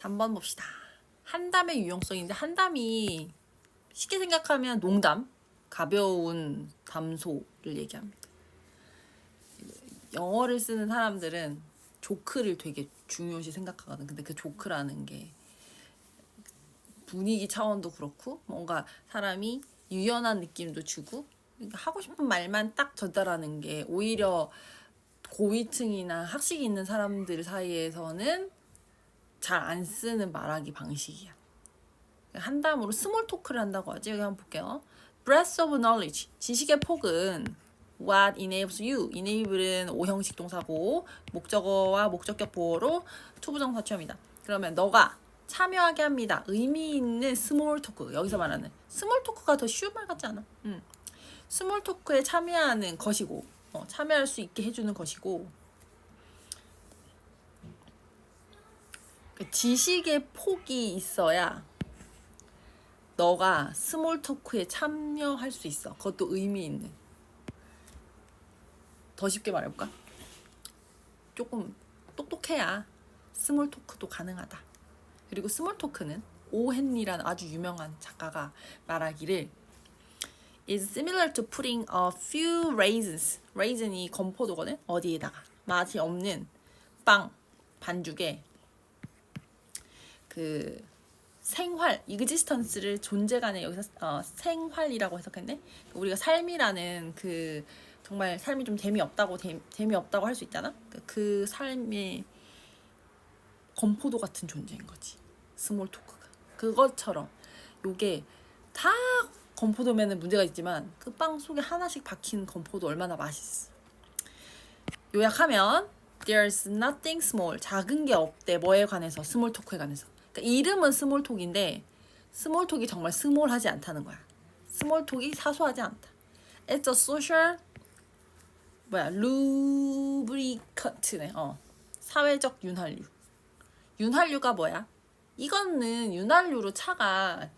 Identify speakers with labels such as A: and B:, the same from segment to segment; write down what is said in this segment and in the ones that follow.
A: 한번 봅시다. 한담의 유용성인데 한담이 쉽게 생각하면 농담, 가벼운 담소를 얘기합니다. 영어를 쓰는 사람들은 조크를 되게 중요시 생각하거든. 근데 그 조크라는 게 분위기 차원도 그렇고 뭔가 사람이 유연한 느낌도 주고 그러니까 하고 싶은 말만 딱 전달하는 게 오히려 고위층이나 학식이 있는 사람들 사이에서는 잘 안 쓰는 말하기 방식이야. 한담으로 스몰 토크를 한다고 하지. 여기 한번 볼게요. Breadth of knowledge. 지식의 폭은 what enables you. enable은 오형식 동사고 목적어와 목적격 보어로 투부정사 취합니다. 그러면 너가 참여하게 합니다. 의미 있는 스몰 토크. 여기서 말하는 스몰 토크가 더 쉬운 말 같지 않아? 음. 스몰 토크에 참여하는 것이고 어, 참여할 수 있게 해주는 것이고 지식의 폭이 있어야 너가 스몰 토크에 참여할 수 있어. 그것도 의미 있는. 더 쉽게 말해볼까? 조금 똑똑해야 스몰 토크도 가능하다. 그리고 스몰 토크는 오 헨리라는 아주 유명한 작가가 말하기를 is similar to putting a few raisins. raisin이 건포도거든. 어디에다가 맛이 없는 빵 반죽에 그 생활, existence를 존재 간에 여기서 어, 생활이라고 해석했네. 우리가 삶이라는 그 정말 삶이 좀 재미없다고 재, 재미없다고 할 수 있잖아. 그, 그 삶의 건포도 같은 존재인 거지. 스몰 토크가. 그것처럼 요게 다 건포도면은 문제가 있지만 그 빵 속에 하나씩 박힌 건포도 얼마나 맛있어. 요약하면 there's nothing small. 작은 게 없대. 뭐에 관해서? 스몰 토크에 관해서. 그러니까 이름은 스몰 톡인데 스몰 톡이 정말 스몰하지 않다는 거야. 스몰 톡이 사소하지 않다. It's a social 뭐야 루브리컨트네. 어. 사회적 윤활유. 윤활유가 뭐야? 이거는 윤활유로 차가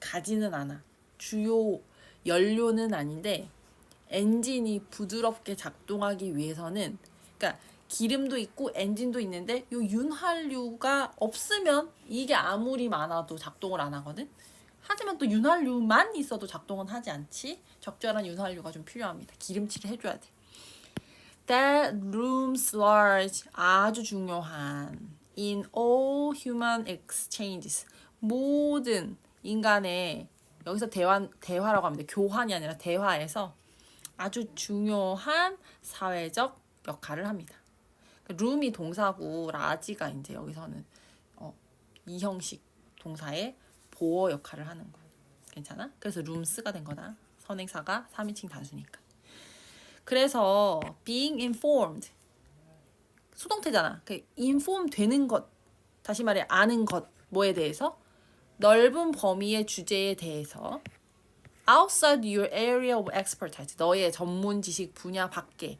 A: 가지는 않아. 주요 연료는 아닌데 엔진이 부드럽게 작동하기 위해서는 그러니까 기름도 있고 엔진도 있는데 요 윤활유가 없으면 이게 아무리 많아도 작동을 안 하거든. 하지만 또 윤활유만 있어도 작동은 하지 않지. 적절한 윤활유가 좀 필요합니다. 기름칠을 해줘야 돼. That looms large 아주 중요한 in all human exchanges 모든 인간의 여기서 대화 대화라고 합니다. 교환이 아니라 대화에서 아주 중요한 사회적 역할을 합니다. 룸이 동사고 라지가 이제 여기서는 어, 이 형식 동사의 보어 역할을 하는 거야. 괜찮아? 그래서 룸스가 된 거다. 선행사가 3인칭 단수니까. 그래서 being informed 수동태잖아. 그 inform 되는 것 다시 말해 아는 것 뭐에 대해서 넓은 범위의 주제에 대해서 outside your area of expertise 너의 전문 지식 분야 밖에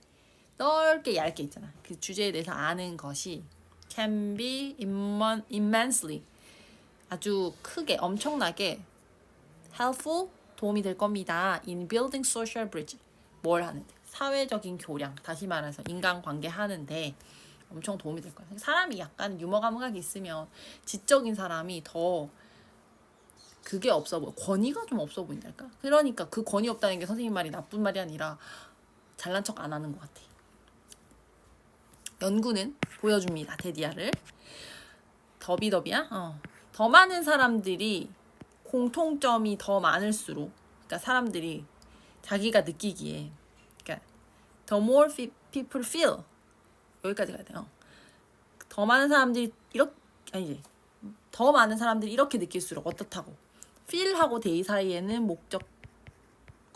A: 넓게 얇게 있잖아. 그 주제에 대해서 아는 것이 can be immen- immensely 아주 크게 엄청나게 helpful 도움이 될 겁니다. in building social bridge 뭘 하는데 사회적인 교량 다시 말해서 인간관계 하는데 엄청 도움이 될 거야. 사람이 약간 유머 감각이 있으면 지적인 사람이 더 그게 없어 보여. 권위가 좀 없어 보인달까? 그러니까 그 권위 없다는 게 선생님 말이 나쁜 말이 아니라 잘난 척 안 하는 것 같아. 연구는 보여줍니다. 데디아를. 더비더비야? 어. 더 많은 사람들이 공통점이 더 많을수록 그러니까 사람들이 자기가 느끼기에 그러니까 the more people feel 여기까지 가야 돼요. 더 많은 사람들이 이렇게 아니지. 더 많은 사람들이 이렇게 느낄수록 어떻다고 feel하고 데이 사이에는 목적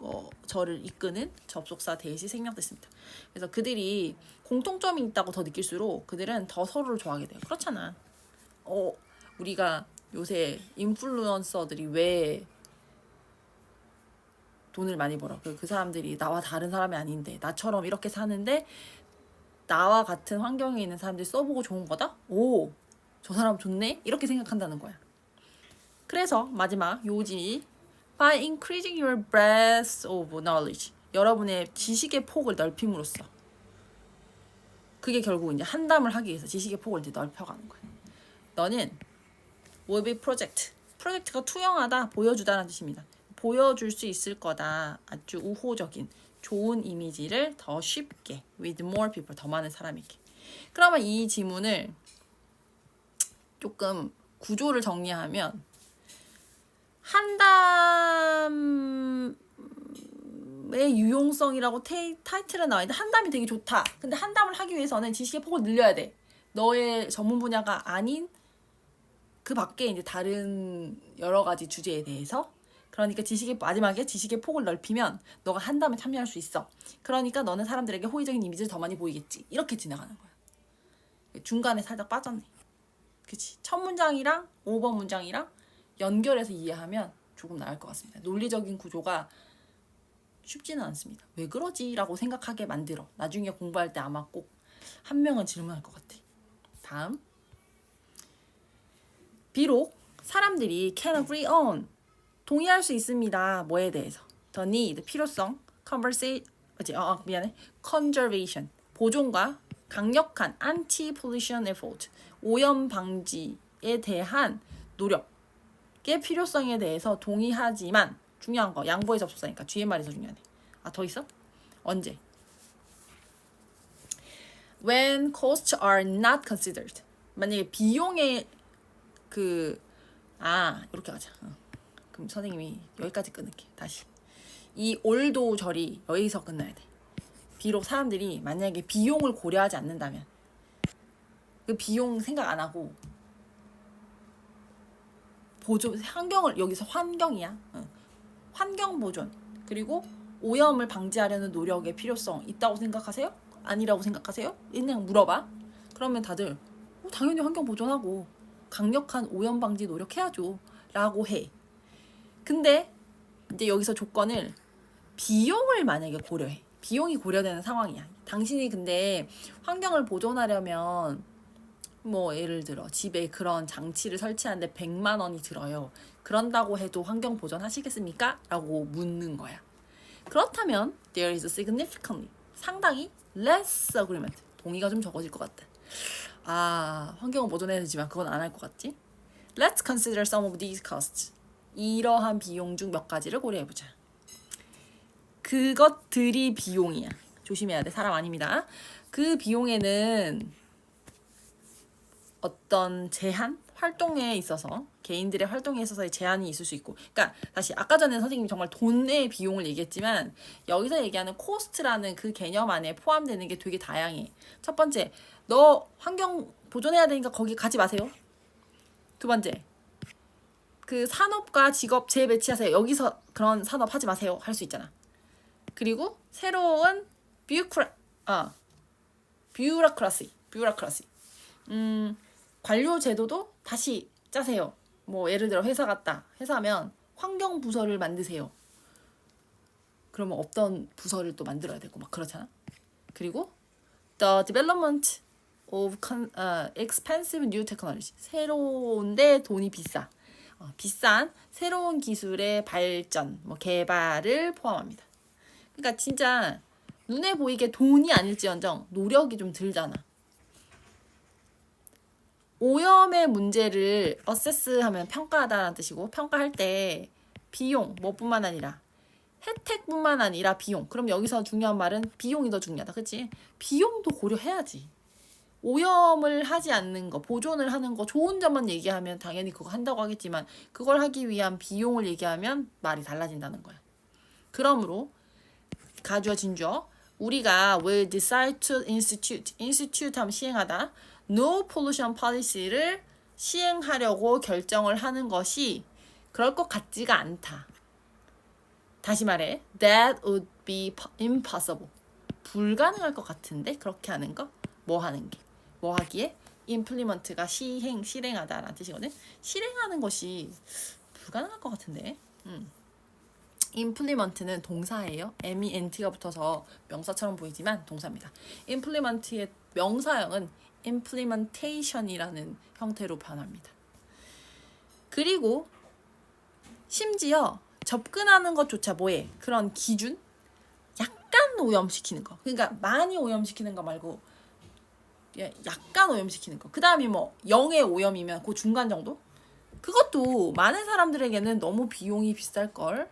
A: 어, 저를 이끄는 접속사 대시 생략됐습니다. 그래서 그들이 공통점이 있다고 더 느낄수록 그들은 더 서로를 좋아하게 돼요. 그렇잖아. 어, 우리가 요새 인플루언서들이 왜 돈을 많이 벌어? 그, 그 사람들이 나와 다른 사람이 아닌데 나처럼 이렇게 사는데 나와 같은 환경에 있는 사람들이 써보고 좋은 거다? 오, 저 사람 좋네? 이렇게 생각한다는 거야. 그래서 마지막 요지 by increasing your breadth of knowledge 여러분의 지식의 폭을 넓힘으로써 그게 결국 이제 한담을 하기 위해서 지식의 폭을 이제 넓혀가는 거야. 너는 will be project. 프로젝트가 투영하다, 보여주다라는 뜻입니다. 보여줄 수 있을 거다. 아주 우호적인 좋은 이미지를 더 쉽게 with more people 더 많은 사람에게. 그러면 이 지문을 조금 구조를 정리하면 한담의 유용성이라고 테이, 타이틀에 나와 있는데 한담이 되게 좋다. 근데 한담을 하기 위해서는 지식의 폭을 늘려야 돼. 너의 전문 분야가 아닌 그 밖에 이제 다른 여러 가지 주제에 대해서 그러니까 지식의 마지막에 지식의 폭을 넓히면 너가 한담에 참여할 수 있어. 그러니까 너는 사람들에게 호의적인 이미지를 더 많이 보이겠지. 이렇게 지나가는 거야. 중간에 살짝 빠졌네. 그치. 첫 문장이랑 5번 문장이랑 연결해서 이해하면 조금 나을 것 같습니다. 논리적인 구조가 쉽지는 않습니다. 왜 그러지? 라고 생각하게 만들어. 나중에 공부할 때 아마 꼭 한 명은 질문할 것 같아. 다음. 비록 사람들이 can agree on 동의할 수 있습니다. 뭐에 대해서? the need 필요성, conversation 어, 어 미안해. conservation 보존과 강력한 anti-pollution effort 오염 방지에 대한 노력 의 필요성에 대해서 동의하지만 중요한 거 양보의 접속사니까 뒤에 더 중요하네. 아 더 있어? 언제? When costs are not considered 만약에 비용의 그 아 이렇게 가자. 어. 그럼 선생님이 여기까지 끊을게. 다시 이 올도 절이 여기서 끝나야 돼. 비록 사람들이 만약에 비용을 고려하지 않는다면 그 비용 생각 안 하고 보존 환경을 여기서 환경이야. 응. 환경 보존 그리고 오염을 방지하려는 노력의 필요성 있다고 생각하세요? 아니라고 생각하세요? 그냥 물어봐. 그러면 다들 어, 당연히 환경 보존하고 강력한 오염 방지 노력해야죠. 라고 해. 근데 이제 여기서 조건을 비용을 만약에 고려해. 비용이 고려되는 상황이야. 당신이 근데 환경을 보존하려면 뭐 예를 들어 집에 그런 장치를 설치하는데 100만 원이 들어요. 그런다고 해도 환경 보존 하시겠습니까? 라고 묻는 거야. 그렇다면 there is significantly 상당히 less agreement 동의가 좀 적어질 것 같다. 아 환경은 보존해야 되지만 그건 안 할 것 같지? Let's consider some of these costs. 이러한 비용 중 몇 가지를 고려해보자. 그것들이 비용이야. 조심해야 돼. 사람 아닙니다. 그 비용에는 어떤 제한? 활동에 있어서 개인들의 활동에 있어서의 제한이 있을 수 있고. 그러니까 다시 아까 전에 선생님이 정말 돈의 비용을 얘기했지만 여기서 얘기하는 코스트라는 그 개념 안에 포함되는 게 되게 다양해. 첫 번째 너 환경 보존해야 되니까 거기 가지 마세요. 두 번째 그 산업과 직업 재배치하세요. 여기서 그런 산업 하지 마세요. 할 수 있잖아. 그리고 새로운 뷰크라 아 뷰라크라시 뷰라크라시. 음 관료 제도도 다시 짜세요. 뭐 예를 들어 회사 같다. 회사면 환경 부서를 만드세요. 그러면 없던 부서를 또 만들어야 되고 막 그렇잖아. 그리고 the development of con, uh, expensive new technology. 새로운데 돈이 비싸. 어, 비싼 새로운 기술의 발전, 뭐 개발을 포함합니다. 그러니까 진짜 눈에 보이게 돈이 아닐지언정 노력이 좀 들잖아. 오염의 문제를 어세스하면 평가하다라는 뜻이고 평가할 때 비용 뭐뿐만 아니라 혜택뿐만 아니라 비용. 그럼 여기서 중요한 말은 비용이 더 중요하다. 그치? 비용도 고려해야지. 오염을 하지 않는 거, 보존을 하는 거, 좋은 점만 얘기하면 당연히 그거 한다고 하겠지만 그걸 하기 위한 비용을 얘기하면 말이 달라진다는 거야. 그러므로 가주어 진주어 우리가 will decide to institute, institute 하면 시행하다. No pollution policy를 시행하려고 결정을 하는 것이 그럴 것 같지가 않다. 다시 말해, that would be impossible. 불가능할 것 같은데 그렇게 하는 거? 뭐 하는 게? 뭐 하기에? implement가 시행, 실행하다라는 뜻이거든. 실행하는 것이 불가능할 것 같은데. 음. implement는 동사예요. ment가 붙어서 명사처럼 보이지만 동사입니다. implement의 명사형은 implementation이라는 형태로 변합니다. 그리고 심지어 접근하는 것조차 뭐해? 그런 기준? 약간 오염시키는 거. 그러니까 많이 오염시키는 거 말고 약간 오염시키는 거. 그 다음에 뭐 0의 오염이면 그 중간 정도? 그것도 많은 사람들에게는 너무 비용이 비쌀 걸.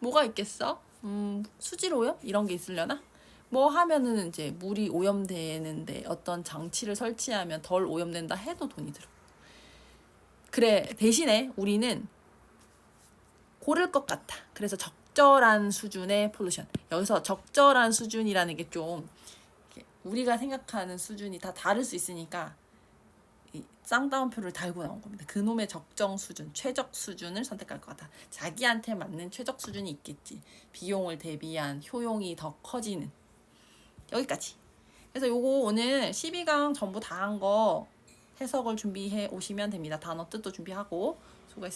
A: 뭐가 있겠어? 음, 수질 오염 이런 게 있으려나? 뭐 하면은 이제 물이 오염되는데 어떤 장치를 설치하면 덜 오염된다 해도 돈이 들어. 그래 대신에 우리는 고를 것 같아. 그래서 적절한 수준의 폴루션. 여기서 적절한 수준이라는 게 좀 우리가 생각하는 수준이 다 다를 수 있으니까 이 쌍따옴표를 달고 나온 겁니다. 그놈의 적정 수준, 최적 수준을 선택할 것 같아. 자기한테 맞는 최적 수준이 있겠지. 비용을 대비한 효용이 더 커지는. 여기까지. 그래서 요거 오늘 12강 전부 다 한 거 해석을 준비해 오시면 됩니다. 단어 뜻도 준비하고